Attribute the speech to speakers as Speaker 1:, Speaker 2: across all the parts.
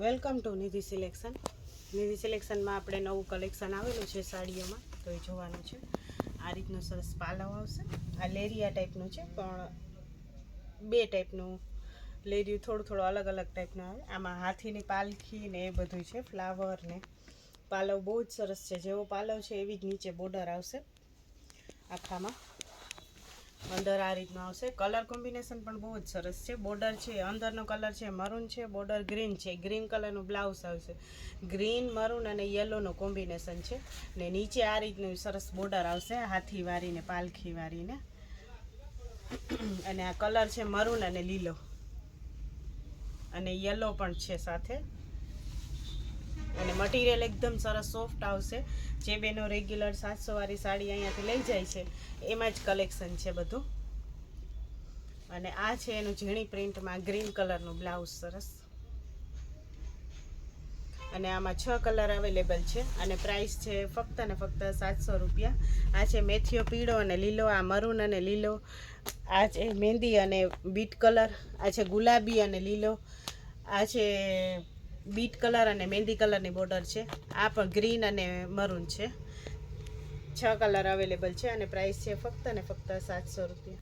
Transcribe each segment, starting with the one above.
Speaker 1: Welcome to Nidhi selection. Nidhi સિલેક્શનમાં આપણે નવું collection આવેલું છે સાડીઓમાં. તો એ જોવાનું છે. આ રીતનો સરસ પાલવ આવશે. આ લેરિયા ટાઈપનું છે, પણ બે ટાઈપનું લેરિયું થોડું થોડું અલગ અલગ ટાઈપનું આવે. આમાં હાથીની પાલખી ને એ બધું છે ફ્લાવર ને. પાલવ બહુ જ સરસ છે. જેવો પાલવ છે એવી જ નીચે બોર્ડર આવશે આખામાં. અંદર આ રીતનું આવશે. કલર કોમ્બિનેશન પણ બહુ જ સરસ છે. બોર્ડર છે, અંદરનો કલર છે મરૂન છે બોર્ડર ગ્રીન છે. ગ્રીન કલરનું બ્લાઉઝ આવશે. ગ્રીન મરૂન અને યલોનું કોમ્બિનેશન છે. ને નીચે આ રીતનું સરસ બોર્ડર આવશે. હાથી વારીને પાલખી વાળીને. અને આ કલર છે મરૂન અને લીલો. અને યલો પણ છે સાથે. અને મટીરિયલ એકદમ સરસ સોફ્ટ આવશે. જે બેનો રેગ્યુલર સાતસો વાળી સાડી અહીંયાથી લઈ જાય છે, એમાં જ કલેક્શન છે બધું. અને આ છે એનું ઝીણી પ્રિન્ટમાં ગ્રીન કલરનું બ્લાઉઝ સરસ. અને આમાં છ કલર અવેલેબલ છે અને પ્રાઇસ છે ફક્ત ને ફક્ત સાતસો રૂપિયા. આ છે મેથીઓ પીળો અને લીલો, આ મરૂન અને લીલો, આ છે મહેંદી અને બીટ કલર આ છે ગુલાબી અને લીલો, આ છે બીટ કલર અને મહેંદી કલરની બોર્ડર છે. આ પણ ગ્રીન અને મરૂન છે. છ કલર અવેલેબલ છે અને પ્રાઇસ છે ફક્ત ને ફક્ત સાતસો રૂપિયા.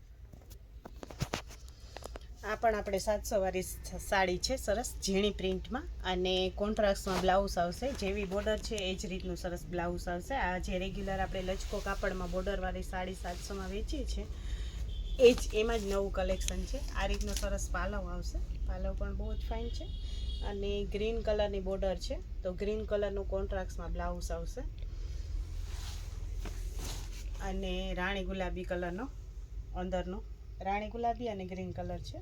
Speaker 1: આ પણ આપણે સાતસો વાળી સાડી છે, સરસ ઝીણી પ્રિન્ટમાં અને કોન્ટ્રાક્ટમાં બ્લાઉઝ આવશે. જેવી બોર્ડર છે એ જ રીતનું સરસ બ્લાઉઝ આવશે. આ જે રેગ્યુલર આપણે લચકો કાપડમાં બોર્ડરવાળી સાડી સાતસોમાં વેચીએ છીએ, એ જ, એમાં જ નવું કલેક્શન છે. આ રીતનો સરસ પાલવ આવશે. પાલવ પણ બહુ જ ફાઇન છે અને ગ્રીન કલરની બોર્ડર છે. તો ગ્રીન કલરનું કોન્ટ્રાક્ટમાં બ્લાઉઝ આવશે. અને રાણી ગુલાબી કલરનો અંદરનો. રાણી ગુલાબી અને ગ્રીન કલર છે.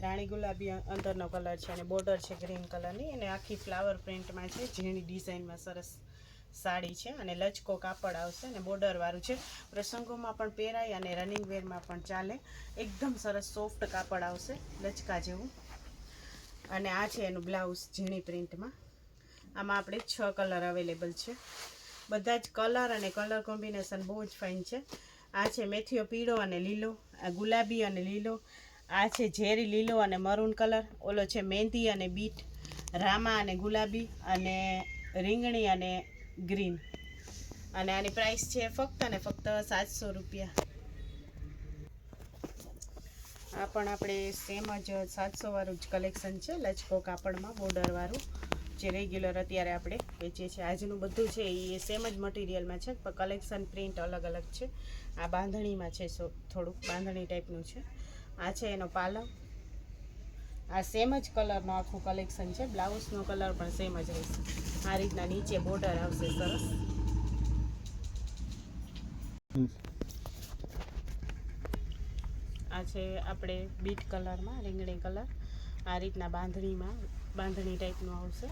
Speaker 1: રાણી ગુલાબી અંદરનો કલર છે અને બોર્ડર છે ગ્રીન કલરની અને આખી ફ્લાવર પ્રિન્ટમાં છે ઝીણી ડિઝાઇનમાં સરસ સાડી છે અને લચકો કાપડ આવશે અને બોર્ડરવાળું છે. પ્રસંગોમાં પણ પહેરાય અને રનિંગ વેરમાં પણ ચાલે. એકદમ સરસ સોફ્ટ કાપડ આવશે, લચકા જેવું. અને આ છે એનું બ્લાઉઝ ઝીણી પ્રિન્ટમાં. આમાં આપણે છ કલર અવેલેબલ છે. બધા જ કલર અને કલર કોમ્બિનેશન બહુ જ ફાઇન છે. આ છે મેથીઓ પીળો અને લીલો, આ ગુલાબી અને લીલો, આ છે ઝેરી લીલો અને મરૂન કલર, ઓલો છે મહેંદી અને બીટ, રામા અને ગુલાબી અને રીંગણી અને ગ્રીન. અને આની પ્રાઇસ છે ફક્ત અને ફક્ત સાતસો રૂપિયા. આ પણ આપણે સેમ જ સાતસો વાળું જ કલેક્શન છે, લચકો કાપડમાં બોર્ડર વાળું જે રેગ્યુલર અત્યારે આપણે વેચીએ છીએ. આજનું બધું છે એ સેમ જ મટીરિયલમાં છે, પણ કલેક્શન પ્રિન્ટ અલગ અલગ છે. આ બાંધણીમાં છે થોડુંક બાંધણી ટાઈપનું છે. આ છે એનો પાલવ. આ સેમ જ કલરનું આખું કલેક્શન છે. બ્લાઉઝનો કલર પણ સેમ જ રહેશે આ રીતના નીચે બોર્ડર આવશે સરસ. આ છે આપણે બીટ કલરમાં, રીંગણી કલર. આ રીતના બાંધણીમાં, બાંધણી ટાઈપનું આવશે.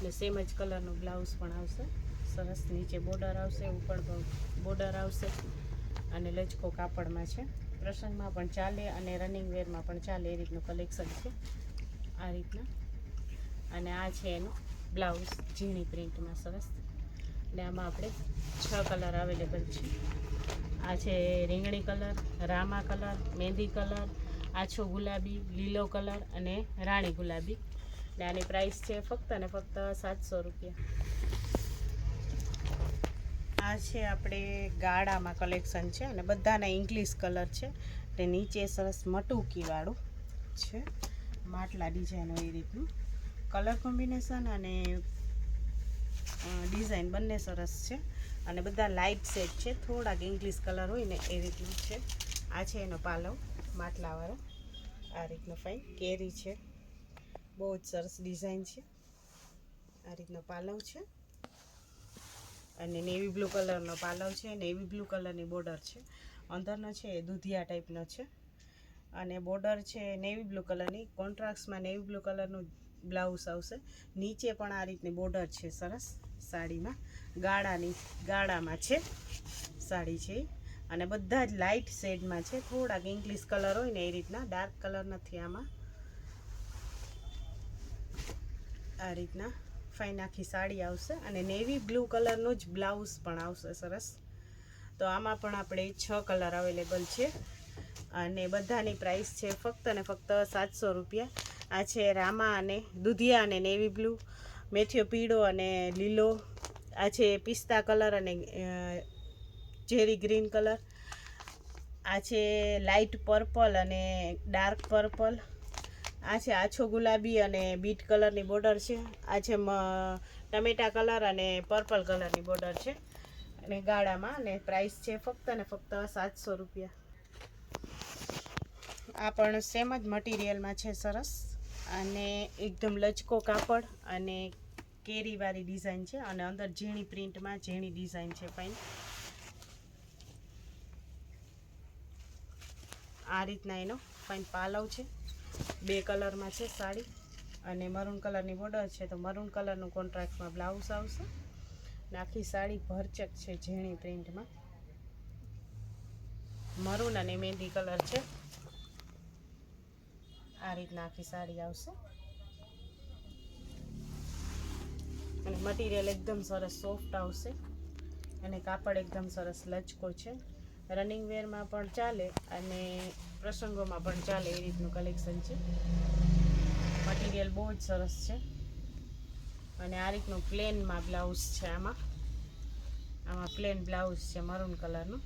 Speaker 1: અને સેમ જ કલરનું બ્લાઉઝ પણ આવશે. સરસ નીચે બોર્ડર આવશે, ઉપર બોર્ડર આવશે. અને લચકો કાપડમાં છે. પ્રસંગમાં પણ ચાલે અને રનિંગ વેરમાં પણ ચાલે એ રીતનું કલેક્શન છે. આ રીતના. અને આ છે એનું બ્લાઉઝ ઝીણી પ્રિન્ટમાં સરસ. ને આમાં આપણે છ કલર અવેલેબલ છે. આ છે રીંગણી કલર, રામા કલર મહેંદી કલર આછો ગુલાબી, લીલો કલર અને રાણી ગુલાબી. ને આની પ્રાઇસ છે ફક્ત ને ફક્ત સાતસો રૂપિયા. આ છે આપણે ગાળામાં કલેક્શન છે અને બધાના ઇંગ્લિશ કલર છે. તે નીચે સરસ મટુકીવાળું છે. માટલા ડિઝાઇન હોય એ રીતનું. કલર કોમ્બિનેશન અને ડિઝાઇન બંને સરસ છે. અને બધા લાઇટ સેટ છે. થોડાક ઇંગ્લિશ કલર હોય ને એ રીતનું છે. આ છે એનો પાલવ માટલાવાળો આ રીતનો ફાઇન કેરી છે. બહુ જ સરસ ડિઝાઇન છે. આ રીતનો પાલવ છે. અને નેવી બ્લુ કલરનો પાલવ છે. નેવી બ્લુ કલરની બોર્ડર છે. અંદરનો છે એ દૂધિયા ટાઈપનો છે. અને બોર્ડર છે નેવી બ્લુ કલરની કોન્ટ્રાક્ટમાં નેવી બ્લુ કલરનું બ્લાઉઝ આવશે. નીચે પણ આ રીતની બોર્ડર છે સરસ સાડીમાં. ગાળાની, ગાળામાં છે સાડી છે. અને બધા જ લાઇટ શેડમાં છે. થોડાક ઇંગ્લિશ કલર હોય ને એ રીતના. ડાર્ક કલર નથી આમાં. આ રીતના ફાઇન આખી સાડી આવશે. અને નેવી બ્લુ કલરનો જ બ્લાઉઝ પણ આવશે સરસ. તો આમાં પણ આપણે છ કલર અવેલેબલ છે. અને બધાની પ્રાઇસ છે ફક્ત ને ફક્ત સાતસો રૂપિયા. આ છે રામા અને દુધિયા અને નેવી બ્લુ મેથીઓ પીળો અને લીલો. આ છે પિસ્તા કલર અને ઝેરી ગ્રીન કલર. આ છે લાઇટ પર્પલ અને ડાર્ક પર્પલ. આ છે આછો ગુલાબી અને બીટ કલરની બોર્ડર છે. આ છે ટમેટા કલર અને પર્પલ કલરની બોર્ડર છે. અને ગાળામાં અને પ્રાઇસ છે ફક્ત ને ફક્ત સાતસો રૂપિયા. આ પણ સેમ જ મટીરિયલમાં છે સરસ. અને એકદમ લચકો કાપડ અને કેરીવાળી ડિઝાઇન છે અને અંદર ઝીણી પ્રિન્ટમાં ઝીણી ડિઝાઇન છે ફાઇન આ રીતના એનો ફાઇન પાલવ છે. બે કલરમાં છે સાડી અને મરૂન કલરની બોર્ડર છે તો મરૂન કલરનું કોન્ટ્રાક્ટમાં બ્લાઉઝ આવશે. આખી સાડી ભરચક છે ઝીણી પ્રિન્ટમાં. મરૂન અને મહેંદી કલર છે. આ રીતના આખી સાડી આવશે. અને મટીરિયલ એકદમ સરસ સોફ્ટ આવશે. અને કાપડ એકદમ સરસ લચકો છે. રનિંગ વેરમાં પણ ચાલે અને પ્રસંગોમાં પણ ચાલે એ રીતનું કલેક્શન છે. મટીરિયલ બહુ જ સરસ છે. અને આ રીતનું પ્લેનમાં બ્લાઉઝ છે આમાં. આમાં પ્લેન બ્લાઉઝ છે મરૂન કલરનું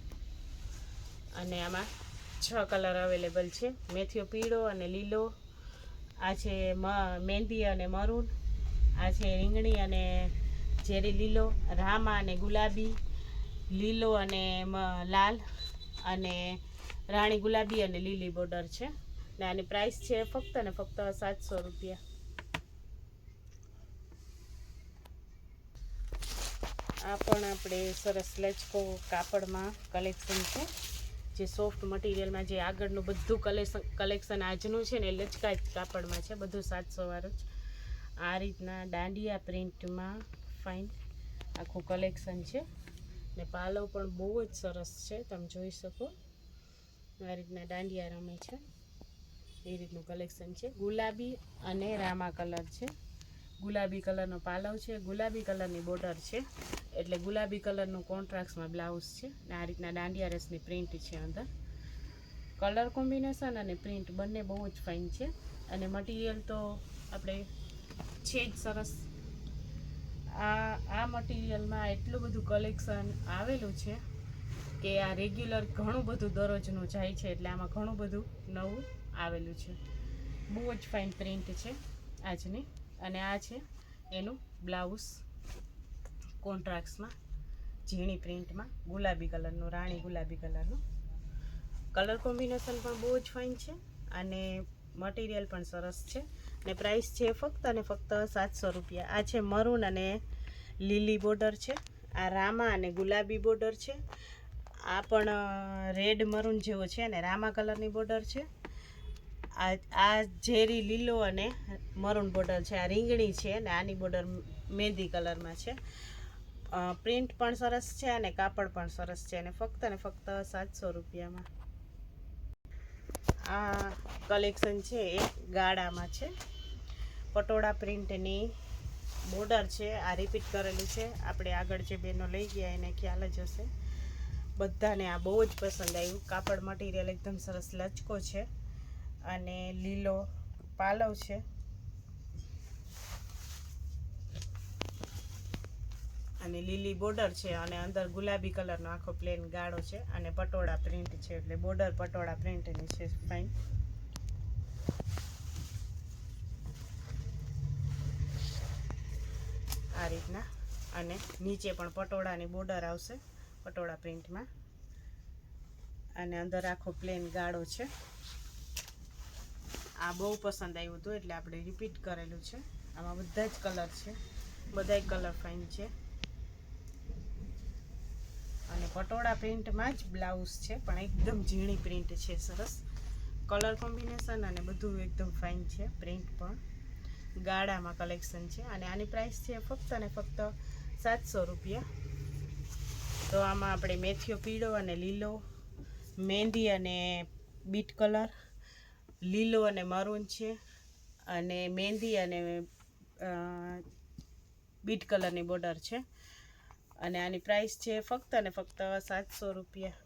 Speaker 1: અને આમાં છ કલર અવેલેબલ છે. મેથીઓ પીળો અને લીલો. આ છે મહેંદી અને મરૂન. આ છે રીંગણી અને ઝેરી લીલો, રામા અને ગુલાબી, લીલો અને લાલ અને રાણી ગુલાબી અને લીલી બોર્ડર છે. ને આની પ્રાઇસ છે ફક્ત ને ફક્ત સાતસો રૂપિયા. આ પણ આપણે સરસ લચકો કાપડમાં કલેક્શન છે. જે સોફ્ટ મટીરિયલમાં જે આગળનું બધું કલેક્શન કલેક્શન આજનું છે ને એ લચકા કાપડમાં છે, બધું સાતસો વાળું જ. આ રીતના દાંડિયા પ્રિન્ટમાં ફાઇન આખું કલેક્શન છે. ને પાલવ પણ બહુ જ સરસ છે, તમે જોઈ શકો. આ રીતના દાંડિયા રમે છે. એ રીતનું કલેક્શન છે. ગુલાબી અને રામા કલર છે. ગુલાબી કલરનો પાલવ છે. ગુલાબી કલરની બોર્ડર છે. એટલે ગુલાબી કલરનું કોન્ટ્રાક્ટમાં બ્લાઉઝ છે. ને આ રીતના દાંડિયા રસની પ્રિન્ટ છે અંદર. કલર કોમ્બિનેશન અને પ્રિન્ટ બંને બહુ જ ફાઇન છે. અને મટીરિયલ તો આપણે છે જ સરસ. આ આ મટીરિયલમાં એટલું બધું કલેક્શન આવેલું છે કે આ રેગ્યુલર ઘણું બધું દરરોજનું જાય છે. એટલે આમાં ઘણું બધું નવું આવેલું છે. બહુ જ ફાઇન પ્રિન્ટ છે આજની. અને આ છે એનું બ્લાઉઝ કોન્ટ્રાક્ટ્સમાં, ઝીણી પ્રિન્ટમાં, ગુલાબી કલરનું, રાણી ગુલાબી કલરનું. કલર કોમ્બિનેશન પણ બહુ જ ફાઇન છે અને મટીરિયલ પણ સરસ છે. ને પ્રાઇસ છે ફક્ત અને ફક્ત સાતસો રૂપિયા. આ છે મરૂન અને લીલી બોર્ડર છે. આ રામા અને ગુલાબી બોર્ડર છે. આ પણ રેડ મરૂન જેવો છે અને રામા કલરની બોર્ડર છે. આ આ ઝેરી લીલો અને મરૂન બોર્ડર છે, આ રીંગણી છે અને આની બોર્ડર મહેંદી કલરમાં છે. પ્રિન્ટ પણ સરસ છે અને કાપડ પણ સરસ છે અને ફક્ત ને ફક્ત સાતસો રૂપિયામાં. આ કલેક્શન છે એ ગાળામાં છે. પટોળા પ્રિન્ટની બોર્ડર છે, આ રિપીટ કરેલું છે. આપણે આગળ જે બેનો લઈ ગયા એને ખ્યાલ જ હશે. બધાને આ બહુ જ પસંદ આવ્યું. કાપડ મટીરિયલ એકદમ સરસ લચકો છે. અને લીલો પાલવ છે. અને લીલી બોર્ડર છે અને અંદર ગુલાબી કલરનો આખો પ્લેન ગાળો છે અને પટોળા પ્રિન્ટ છે એટલે બોર્ડર પટોળા પ્રિન્ટની છે ફાઇન. આ રીતના અને નીચે પણ પટોળાની બોર્ડર આવશે પટોળા પ્રિન્ટમાં. અને અંદર આખો પ્લેન ગાળો છે. આ બહુ પસંદ આવ્યું હતું એટલે આપણે રિપીટ કરેલું છે. આમાં બધા જ કલર છે. બધાય કલર ફાઇન છે. અને પટોળા પ્રિન્ટમાં જ બ્લાઉઝ છે, પણ એકદમ ઝીણી પ્રિન્ટ છે, સરસ. કલર કોમ્બિનેશન અને બધું એકદમ ફાઇન છે પ્રિન્ટ પણ. ગાળામાં કલેક્શન છે. અને આની પ્રાઇસ છે ફક્ત અને ફક્ત સાતસો રૂપિયા. તો આમાં આપણે મેથીઓ પીળો અને લીલો, મહેંદી અને બીટ કલર લીલો અને મરૂન છે અને મહેંદી અને બીટ કલરની બોર્ડર છે. અને આની પ્રાઇસ છે ફક્ત અને ફક્ત સાતસો રૂપિયા.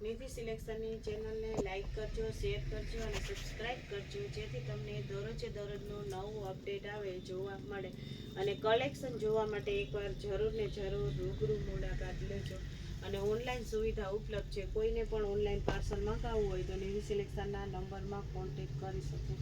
Speaker 1: નિધિ સિલેક્શનની ચેનલને લાઇક કરજો, શેર કરજો અને સબસ્ક્રાઈબ કરજો, જેથી તમને દરરોજે દરરોજનું નવું અપડેટ આવે જોવા મળે. અને કલેક્શન જોવા માટે એકવાર જરૂર ને જરૂર રૂબરૂ મુલાકાત લેજો. અને ઓનલાઈન સુવિધા ઉપલબ્ધ છે. કોઈને પણ ઓનલાઈન પાર્સલ મંગાવવું હોય તો નેવી સિલેક્શનના નંબરમાં કોન્ટેક્ટ કરી શકો.